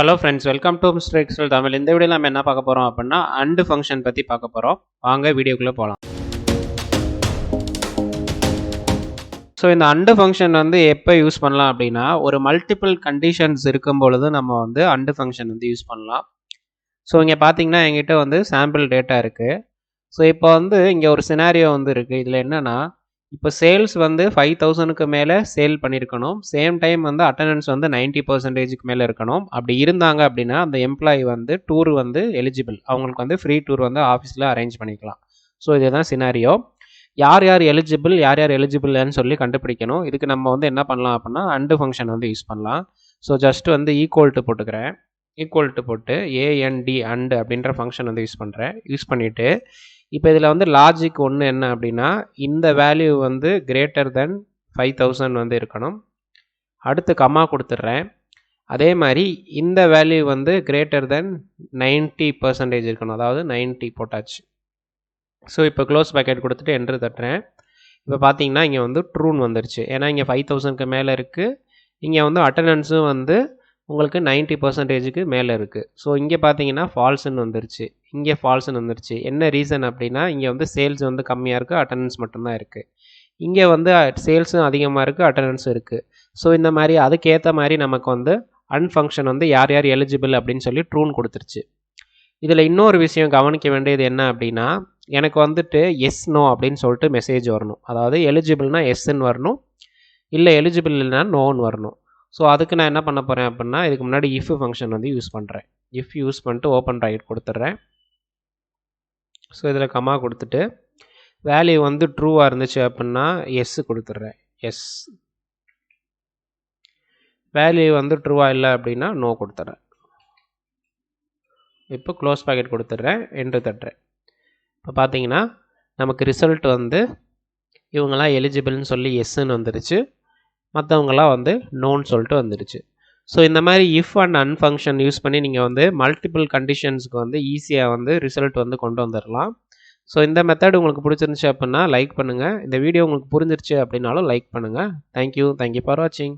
Hello friends welcome to mister Excel Tamil இந்த video நம்ம என்ன பார்க்க போகிறோம் அப்படின்னா அண்டு ஃபங்க்ஷன் பற்றி பார்க்க போகிறோம் வாங்க வீடியோக்குள்ளே போகலாம் ஸோ இந்த அண்டு ஃபங்க்ஷன் வந்து எப்போ யூஸ் பண்ணலாம் அப்படின்னா ஒரு மல்டிபிள் கண்டிஷன்ஸ் இருக்கும் பொழுது நம்ம வந்து அண்டு ஃபங்க்ஷன் வந்து யூஸ் பண்ணலாம். ஸோ இங்கே பார்த்தீங்கன்னா எங்கிட்ட வந்து சாம்பிள் டேட்டா இருக்குது ஸோ இப்போ வந்து இங்கே ஒரு சினாரியோ வந்து இருக்குது இதில் என்னென்னா இப்போ சேல்ஸ் வந்து ஃபைவ் தௌசண்ட்க்கு மேலே சேல் பண்ணியிருக்கணும். சேம் டைம் வந்து அட்டண்டன்ஸ் வந்து நைன்ட்டி பர்சன்டேஜுக்கு மேலே இருக்கணும். அப்படி இருந்தாங்க அப்படின்னா அந்த எம்ப்ளாயி வந்து டூர் வந்து எலிஜிபிள் அவங்களுக்கு வந்து ஃப்ரீ டூர் வந்து ஆஃபீஸில் அரேஞ்ச் பண்ணிக்கலாம். ஸோ இதுதான் சினாரியோ யார் யார் எலிஜிபிள் யார் யார் எலிஜிபிள்னு சொல்லி கண்டுபிடிக்கணும். இதுக்கு நம்ம வந்து என்ன பண்ணலாம் அப்படின்னா அண்டு ஃபங்க்ஷன் வந்து யூஸ் பண்ணலாம். ஸோ ஜஸ்ட் வந்து ஈக்குவல் டு போட்டுக்கிறேன். ஈக்குவல் டு போட்டு ஏஎன்டி அண்டு அப்படின்ற ஃபங்க்ஷன் வந்து யூஸ் பண்ணுறேன் யூஸ் பண்ணிவிட்டு இப்போ இதில் வந்து லாஜிக் ஒன்று என்ன அப்படின்னா இந்த வேல்யூ வந்து கிரேட்டர் தென் ஃபைவ் தௌசண்ட் வந்து இருக்கணும். அடுத்து கம்மா கொடுத்துட்றேன். அதே மாதிரி இந்த வேல்யூ வந்து கிரேட்டர் தென் நைன்ட்டி பர்சன்டேஜ் இருக்கணும். அதாவது நைன்ட்டி போட்டாச்சு. ஸோ இப்போ க்ளோஸ் பேக்கெட் கொடுத்துட்டு என்ட்ரு தட்டுறேன். இப்போ பார்த்தீங்கன்னா இங்கே வந்து ட்ரூன் வந்துருச்சு. ஏன்னா இங்கே ஃபைவ் தௌசண்ட்க்கு மேலே இருக்குது இங்கே வந்து அட்டண்டன்ஸும் வந்து உங்களுக்கு நைன்ட்டி பர்சன்டேஜுக்கு மேலே இருக்குது ஸோ இங்கே பார்த்தீங்கன்னா ஃபால்ஸ்ன்னு வந்துருச்சு. இங்கே ஃபால்ஸ்ன்னு வந்துருச்சு. என்ன ரீசன் அப்படின்னா இங்கே வந்து சேல்ஸ் வந்து கம்மியாக இருக்குது அட்டண்டன்ஸ் மட்டும்தான் இருக்குது இங்கே வந்து சேல்ஸும் அதிகமாக இருக்குது அட்டண்டன்ஸும் இருக்குது ஸோ இந்த மாதிரி அதுக்கேற்ற மாதிரி நமக்கு வந்து அன்ஃபங்க்ஷன் வந்து யார் யார் எலிஜிபிள் அப்படின்னு சொல்லி ட்ரூன் கொடுத்துருச்சு. இதில் இன்னொரு விஷயம் கவனிக்க வேண்டியது என்ன அப்படின்னா எனக்கு வந்துட்டு எஸ் நோ அப்படின்னு சொல்லிட்டு மெசேஜ் வரணும். அதாவது எலிஜிபிள்னா எஸ்ன்னு வரணும். இல்லை எலிஜிபிள் இல்லைனா நோன்னு வரணும். ஸோ அதுக்கு நான் என்ன பண்ண போகிறேன் அப்படின்னா இதுக்கு முன்னாடி இஃப் ஃபங்க்ஷன் வந்து யூஸ் பண்ணுறேன் இஃப் யூஸ் பண்ணிட்டு ஓப்பன் ரைட் கொடுத்துட்றேன். ஸோ இதில் கமா கொடுத்துட்டு வேல்யூ வந்து ட்ரூவாக இருந்துச்சு அப்படின்னா எஸ் கொடுத்துட்றேன். எஸ் வேல்யூ வந்து ட்ரூவாக இல்லை அப்படின்னா நோ கொடுத்துட்றேன். இப்போ க்ளோஸ் பேக்கெட் கொடுத்துட்றேன். என்று தட்டுறேன். இப்போ பார்த்தீங்கன்னா நமக்கு ரிசல்ட் வந்து இவங்களாம் எலிஜிபிள்னு சொல்லி எஸ்ன்னு வந்துருச்சு. மற்றவங்களாம் வந்து நோன்னு சொல்லிட்டு வந்துடுச்சு. ஸோ இந்த மாதிரி இஃப் அண்ட் அன்ஃபங்க்ஷன் யூஸ் பண்ணி நீங்கள் வந்து மல்டிபிள் கண்டிஷன்ஸ்க்கு வந்து ஈஸியாக வந்து ரிசல்ட் வந்து கொண்டு வந்துடலாம் ஸோ இந்த மெத்தட் உங்களுக்கு பிடிச்சிருந்துச்சு அப்படின்னா லைக் பண்ணுங்கள் இந்த வீடியோ உங்களுக்கு புரிஞ்சிருச்சு அப்படின்னாலும் லைக் பண்ணுங்கள் thank you thank you for வாட்சிங்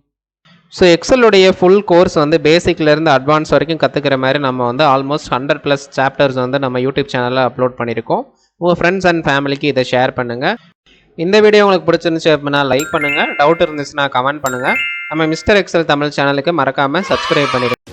ஸோ எக்ஸலுடைய ஃபுல் கோர்ஸ் வந்து பேசிக்லேருந்து அட்வான்ஸ் வரைக்கும் கற்றுக்கிற மாதிரி நம்ம வந்து ஆல்மோஸ்ட் ஹண்ட்ரட் ப்ளஸ் சாப்டர்ஸ் வந்து நம்ம யூடியூப் சேனலில் அப்லோட் பண்ணியிருக்கோம். உங்கள் ஃப்ரெண்ட்ஸ் அண்ட் ஃபேமிலிக்கு இதை ஷேர் பண்ணுங்கள் இந்த வீடியோ உங்களுக்கு பிடிச்சிருந்துச்சு அப்படின்னா லைக் பண்ணுங்கள் டவுட் இருந்துச்சுன்னா கமெண்ட் பண்ணுங்கள் நம்ம மிஸ்டர் எக்ஸல் தமிழ் சேனலுக்கு மறக்காமல் சப்ஸ்கிரைப் பண்ணிடுங்க.